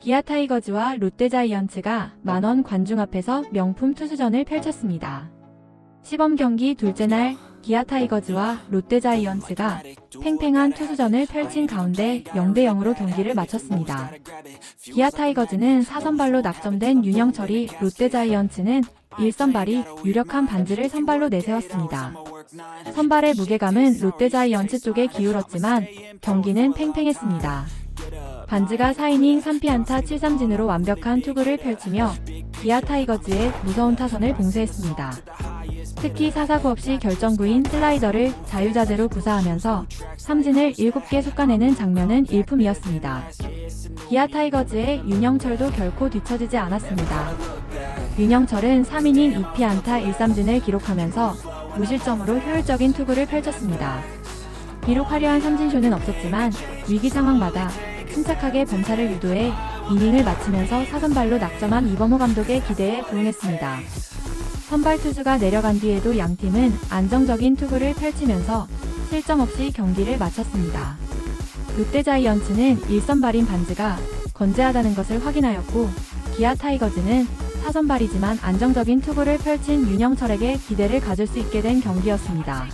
기아 타이거즈와 롯데자이언츠가 만원 관중 앞에서 명품 투수전을 펼쳤습니다. 시범 경기 둘째 날 기아 타이거즈와 롯데자이언츠가 팽팽한 투수전을 펼친 가운데 0대 0으로 경기를 마쳤습니다. 기아 타이거즈는 4선발로 낙점된 윤영철이 롯데자이언츠는 1선발이 유력한 반지를 선발로 내세웠습니다. 선발의 무게감은 롯데자이언츠 쪽에 기울었지만 경기는 팽팽했습니다. 반지가 4이닝 3피안타 7삼진으로 완벽한 투구를 펼치며 기아 타이거즈의 무서운 타선을 봉쇄했습니다. 특히 사사구 없이 결정구인 슬라이더를 자유자재로 구사하면서 삼진을 7개 솎아내는 장면은 일품이었습니다. 기아 타이거즈의 윤영철도 결코 뒤처지지 않았습니다. 윤영철은 3이닝 2피안타 1삼진을 기록하면서 무실점으로 효율적인 투구를 펼쳤습니다. 비록 화려한 삼진쇼는 없었지만 위기 상황마다 침착하게 범타를 유도해 이닝을 마치면서 사선발로 낙점한 이범호 감독의 기대에 부응했습니다. 선발 투수가 내려간 뒤에도 양 팀은 안정적인 투구를 펼치면서 실점 없이 경기를 마쳤습니다. 롯데 자이언츠는 1선발인 반즈가 건재하다는 것을 확인하였고 기아 타이거즈는 4선발이지만 안정적인 투구를 펼친 윤영철에게 기대를 가질 수 있게 된 경기였습니다.